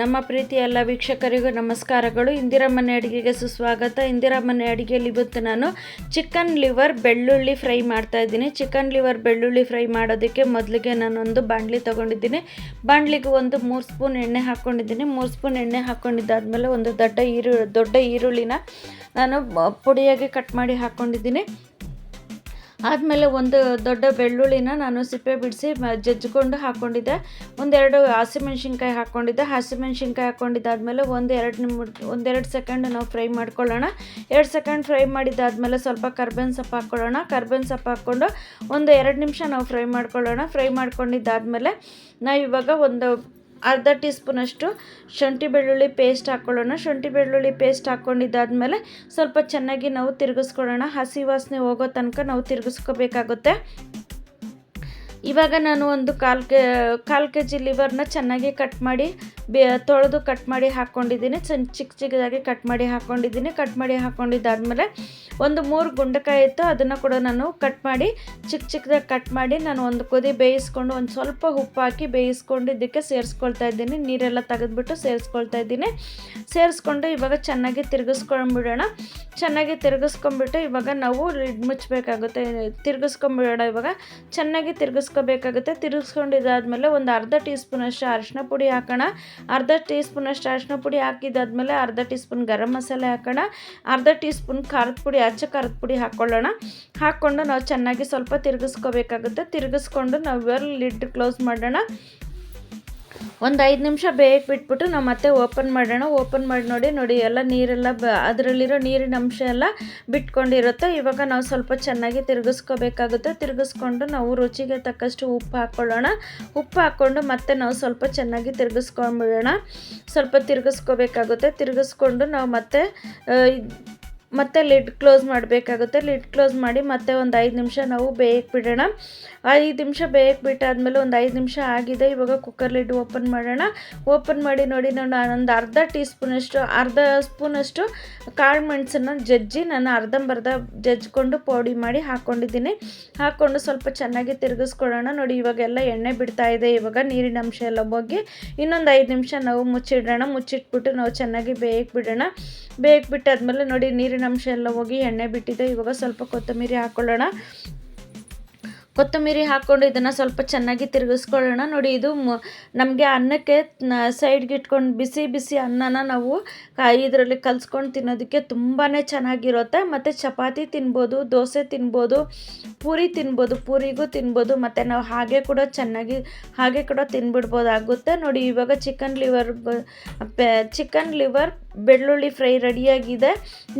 ನಮ್ಮ ಪ್ರೀತಿ ಎಲ್ಲ ವೀಕ್ಷಕರಿಗೂ ನಮಸ್ಕಾರಗಳು. ಇಂದಿರಾ ಮನೆ ಅಡುಗೆಗೆ ಸುಸ್ವಾಗತ. ಇಂದಿರಾ ಮನೆ ಅಡುಗೆಯಲ್ಲಿ ಇವತ್ತು ನಾನು ಚಿಕನ್ ಲಿವರ್ ಬೆಳ್ಳುಳ್ಳಿ ಫ್ರೈ ಮಾಡ್ತಾ ಇದ್ದೀನಿ. ಚಿಕನ್ ಲಿವರ್ ಬೆಳ್ಳುಳ್ಳಿ ಫ್ರೈ ಮಾಡೋದಕ್ಕೆ ಮೊದಲಿಗೆ ನಾನೊಂದು ಬಾಣಲಿ ತೊಗೊಂಡಿದ್ದೀನಿ. ಬಾಣಲಿಗೆ ಒಂದು ಮೂರು ಸ್ಪೂನ್ ಎಣ್ಣೆ ಹಾಕ್ಕೊಂಡಿದ್ದೀನಿ ಮೂರು ಸ್ಪೂನ್ ಎಣ್ಣೆ ಹಾಕ್ಕೊಂಡಿದ್ದಾದಮೇಲೆ ಒಂದು ದೊಡ್ಡ ಈರು, ದೊಡ್ಡ ಈರುಳ್ಳಿನ ನಾನು ಪುಡಿಯಾಗಿ ಕಟ್ ಮಾಡಿ ಹಾಕ್ಕೊಂಡಿದ್ದೀನಿ ಆದಮೇಲೆ ಒಂದು ದೊಡ್ಡ ಬೆಳ್ಳುಳ್ಳಿನ ನಾನು ಸಿಪ್ಪೆ ಬಿಡಿಸಿ ಜಜ್ಜಿಕೊಂಡು ಹಾಕ್ಕೊಂಡಿದ್ದೆ ಒಂದೆರಡು ಹಸಿಮೆಣ್ಸಿನ್ಕಾಯಿ ಹಾಕ್ಕೊಂಡಿದ್ದೆ ಹಸಿಮೆಣ್ಸಿನ್ಕಾಯಿ ಹಾಕ್ಕೊಂಡಿದ್ದಾದಮೇಲೆ ಒಂದು ಎರಡು ಒಂದೆರಡು ಸೆಕೆಂಡ್ ನಾವು ಫ್ರೈ ಮಾಡ್ಕೊಳ್ಳೋಣ. ಎರಡು ಸೆಕೆಂಡ್ ಫ್ರೈ ಮಾಡಿದ್ದಾದಮೇಲೆ ಸ್ವಲ್ಪ ಕರ್ಬೇವಿನ ಸೊಪ್ಪು ಹಾಕ್ಕೊಳ್ಳೋಣ ಕರ್ಬೇವಿನ ಸೊಪ್ಪು ಹಾಕ್ಕೊಂಡು ಒಂದು ಎರಡು ನಿಮಿಷ ನಾವು ಫ್ರೈ ಮಾಡ್ಕೊಳ್ಳೋಣ. ಫ್ರೈ ಮಾಡ್ಕೊಂಡಿದ್ದಾದಮೇಲೆ ನಾವು ಇವಾಗ ಒಂದು ಅರ್ಧ ಟೀ ಸ್ಪೂನಷ್ಟು ಶುಂಠಿ ಬೆಳ್ಳುಳ್ಳಿ ಪೇಸ್ಟ್ ಹಾಕ್ಕೊಳ್ಳೋಣ ಶುಂಠಿ ಬೆಳ್ಳುಳ್ಳಿ ಪೇಸ್ಟ್ ಹಾಕ್ಕೊಂಡಿದ್ದಾದಮೇಲೆ ಸ್ವಲ್ಪ ಚೆನ್ನಾಗಿ ನಾವು ತಿರುಗಿಸ್ಕೊಳ್ಳೋಣ. ಹಸಿ ವಾಸನೆ ಹೋಗೋ ತನಕ ನಾವು ತಿರುಗಿಸ್ಕೋಬೇಕಾಗುತ್ತೆ. ಇವಾಗ ನಾನು ಒಂದು ಕಾಲು ಕೆ ಕಾಲು ಕೆ ಜಿ ಲಿವರ್ನ ಚೆನ್ನಾಗಿ ಕಟ್ ಮಾಡಿ, ಬೇ, ತೊಳೆದು ಕಟ್ ಮಾಡಿ ಹಾಕ್ಕೊಂಡಿದ್ದೀನಿ ಚಿಕ್ಕ ಚಿಕ್ಕದಾಗಿ ಕಟ್ ಮಾಡಿ ಹಾಕ್ಕೊಂಡಿದ್ದೀನಿ ಕಟ್ ಮಾಡಿ ಹಾಕ್ಕೊಂಡಿದ್ದಾದಮೇಲೆ ಒಂದು ಮೂರು ಗುಂಡಕಾಯಿ ಇತ್ತು, ಅದನ್ನು ಕೂಡ ನಾನು ಕಟ್ ಮಾಡಿ ಚಿಕ್ಕ ಚಿಕ್ಕದಾಗಿ ಕಟ್ ಮಾಡಿ ನಾನು ಒಂದು ಕುದಿ ಬೇಯಿಸ್ಕೊಂಡು, ಒಂದು ಸ್ವಲ್ಪ ಉಪ್ಪು ಹಾಕಿ ಬೇಯಿಸ್ಕೊಂಡು ಇದಕ್ಕೆ ಸೇರಿಸ್ಕೊಳ್ತಾ ಇದ್ದೀನಿ. ನೀರೆಲ್ಲ ತೆಗೆದ್ಬಿಟ್ಟು ಸೇರಿಸ್ಕೊಳ್ತಾ ಇದ್ದೀನಿ. ಸೇರಿಸ್ಕೊಂಡು ಇವಾಗ ಚೆನ್ನಾಗಿ ತಿರುಗಿಸ್ಕೊಂಡ್ಬಿಡೋಣ. ಚೆನ್ನಾಗಿ ತಿರುಗಿಸ್ಕೊಂಡ್ಬಿಟ್ಟು ಇವಾಗ ನಾವು ಮುಚ್ಚಬೇಕಾಗುತ್ತೆ. ತಿರುಗಿಸ್ಕೊಂಬಿಡೋಣ ಇವಾಗ. ಚೆನ್ನಾಗಿ ತಿರುಗಿಸ್ಕೋಬೇಕಾಗುತ್ತೆ ತಿರುಗಿಸ್ಕೊಂಡಿದ್ದಾದ್ಮೇಲೆ ಒಂದು ಅರ್ಧ ಟೀ ಸ್ಪೂನಷ್ಟು ಅರಿಶಿನ ಪುಡಿ ಹಾಕೋಣ. ಅರ್ಧ ಟೀ ಸ್ಪೂನಷ್ಟು ಅರಿಶಿನ ಪುಡಿ ಹಾಕಿದಾದ್ಮೇಲೆ ಅರ್ಧ ಟೀ ಸ್ಪೂನ್ ಗರಂ ಮಸಾಲೆ ಹಾಕೋಣ. ಅರ್ಧ ಟೀ ಸ್ಪೂನ್ ಖಾರದ ಪುಡಿ, ಅಚ್ಚ ಖಾರದ ಪುಡಿ ಹಾಕ್ಕೊಳ್ಳೋಣ ಹಾಕ್ಕೊಂಡು ನಾವು ಚೆನ್ನಾಗಿ ಸ್ವಲ್ಪ ತಿರುಗಿಸ್ಕೋಬೇಕಾಗುತ್ತೆ. ತಿರುಗಿಸ್ಕೊಂಡು ನಾವು ಲಿಡ್ ಕ್ಲೋಸ್ ಮಾಡೋಣ. ಒಂದು ಐದು ನಿಮಿಷ ಬೇಯಕ್ಕೆ ಬಿಟ್ಬಿಟ್ಟು ನಾವು ಮತ್ತೆ ಓಪನ್ ಮಾಡೋಣ. ಓಪನ್ ಮಾಡಿ ನೋಡಿ ನೋಡಿ, ಎಲ್ಲ ನೀರೆಲ್ಲ ಬ, ಅದರಲ್ಲಿರೋ ನೀರಿನ ಅಂಶ ಎಲ್ಲ ಬಿಟ್ಕೊಂಡಿರುತ್ತೆ. ಇವಾಗ ನಾವು ಸ್ವಲ್ಪ ಚೆನ್ನಾಗಿ ತಿರುಗಿಸ್ಕೋಬೇಕಾಗುತ್ತೆ. ತಿರುಗಿಸ್ಕೊಂಡು ನಾವು ರುಚಿಗೆ ತಕ್ಕಷ್ಟು ಉಪ್ಪು ಹಾಕ್ಕೊಳ್ಳೋಣ ಉಪ್ಪು ಹಾಕ್ಕೊಂಡು ಮತ್ತೆ ನಾವು ಸ್ವಲ್ಪ ಚೆನ್ನಾಗಿ ತಿರುಗಿಸ್ಕೊಂಡ್ಬಿಡೋಣ ಸ್ವಲ್ಪ ತಿರುಗಿಸ್ಕೋಬೇಕಾಗುತ್ತೆ. ತಿರುಗಿಸ್ಕೊಂಡು ನಾವು ಮತ್ತೆ ಮತ್ತೆ ಲಿಡ್ ಕ್ಲೋಸ್ ಮಾಡಬೇಕಾಗುತ್ತೆ. ಲಿಡ್ ಕ್ಲೋಸ್ ಮಾಡಿ ಮತ್ತೆ ಒಂದು ಐದು ನಿಮಿಷ ನಾವು ಬೇಯಕ್ಕೆ ಬಿಡೋಣ. ಐದು ನಿಮಿಷ ಬೇಯಕ್ಕೆ ಬಿಟ್ಟಾದಮೇಲೆ ಒಂದು ಐದು ನಿಮಿಷ ಆಗಿದೆ. ಇವಾಗ ಕುಕ್ಕರ್ ಲಿಡ್ ಓಪನ್ ಮಾಡೋಣ. ಓಪನ್ ಮಾಡಿ ನೋಡಿ ನಾನು ಒಂದು ಅರ್ಧ ಟೀ ಸ್ಪೂನಷ್ಟು ಅರ್ಧ ಸ್ಪೂನಷ್ಟು ಕಾಳು ಮೆಣಸನ್ನು ಜಜ್ಜಿ ನಾನು ಅರ್ಧಂಬರ್ಧ ಜಜ್ಜಿಕೊಂಡು ಪೌಡಿ ಮಾಡಿ ಹಾಕ್ಕೊಂಡಿದ್ದೀನಿ ಹಾಕ್ಕೊಂಡು ಸ್ವಲ್ಪ ಚೆನ್ನಾಗಿ ತಿರುಗಿಸ್ಕೊಳ್ಳೋಣ. ನೋಡಿ ಇವಾಗೆಲ್ಲ ಎಣ್ಣೆ ಬಿಡ್ತಾ ಇದೆ. ಇವಾಗ ನೀರಿನ ಅಂಶ ಎಲ್ಲ ಹೋಗಿ ಇನ್ನೊಂದು ಐದು ನಿಮಿಷ ನಾವು ಮುಚ್ಚಿಡೋಣ. ಮುಚ್ಚಿಟ್ಬಿಟ್ಟು ನಾವು ಚೆನ್ನಾಗಿ ಬೇಯಕ್ಕೆ ಬಿಡೋಣ. ಬೇಯಕ್ಕೆ ಬಿಟ್ಟಾದ್ಮೇಲೆ ನೋಡಿ ನೀರಿನ ಅಂಶ ಎಲ್ಲ ಹೋಗಿ ಎಣ್ಣೆ ಬಿಟ್ಟಿದೆ. ಇವಾಗ ಸ್ವಲ್ಪ ಕೊತ್ತಂಬರಿ ಹಾಕ್ಕೊಳ್ಳೋಣ ಕೊತ್ತಂಬರಿ ಹಾಕ್ಕೊಂಡು ಇದನ್ನು ಸ್ವಲ್ಪ ಚೆನ್ನಾಗಿ ತಿರುಗಿಸ್ಕೊಳ್ಳೋಣ. ನೋಡಿ, ಇದು ನಮಗೆ ಅನ್ನಕ್ಕೆ ಸೈಡ್ಗೆ ಇಟ್ಕೊಂಡು ಬಿಸಿ ಬಿಸಿ ಅನ್ನನ ನಾವು ಇದರಲ್ಲಿ ಕಲಿಸ್ಕೊಂಡು ತಿನ್ನೋದಕ್ಕೆ ತುಂಬಾ ಚೆನ್ನಾಗಿರುತ್ತೆ. ಮತ್ತು ಚಪಾತಿ ತಿನ್ಬೋದು, ದೋಸೆ ತಿನ್ಬೋದು, ಪೂರಿ ತಿನ್ಬೋದು, ಪೂರಿಗೂ ತಿನ್ಬೋದು, ಮತ್ತು ನಾವು ಹಾಗೆ ಕೂಡ ಚೆನ್ನಾಗಿ, ಹಾಗೆ ಕೂಡ ತಿನ್ಬಿಡ್ಬೋದಾಗುತ್ತೆ. ನೋಡಿ, ಇವಾಗ ಚಿಕನ್ ಲಿವರ್ ಚಿಕನ್ ಲಿವರ್ ಬೆಳ್ಳುಳ್ಳಿ ಫ್ರೈ ರೆಡಿಯಾಗಿದೆ.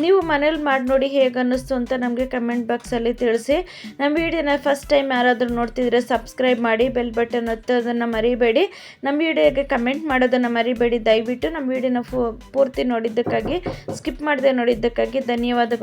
ನೀವು ಮನೇಲಿ ಮಾಡಿ ನೋಡಿ ಹೇಗೆ ಅನ್ನಿಸ್ತು ಅಂತ ನಮಗೆ ಕಮೆಂಟ್ ಬಾಕ್ಸಲ್ಲಿ ತಿಳಿಸಿ. ನಮ್ಮ ವಿಡಿಯೋನ ಫಸ್ಟ್ ಟೈಮ್ ಯಾರಾದರೂ ನೋಡ್ತಿದ್ರೆ ಸಬ್ಸ್ಕ್ರೈಬ್ ಮಾಡಿ, ಬೆಲ್ ಬಟನ್ ಒತ್ತೋದನ್ನು ಮರಿಬೇಡಿ. ನಮ್ಮ ವಿಡಿಯೋಗೆ ಕಮೆಂಟ್ ಮಾಡೋದನ್ನು ಮರಿಬೇಡಿ. ದಯವಿಟ್ಟು ನಮ್ಮ ವೀಡಿಯೋನ ಪೂರ್ತಿ ನೋಡಿದ್ದಕ್ಕಾಗಿ, ಸ್ಕಿಪ್ ಮಾಡದೆ ನೋಡಿದ್ದಕ್ಕಾಗಿ ಧನ್ಯವಾದಗಳು.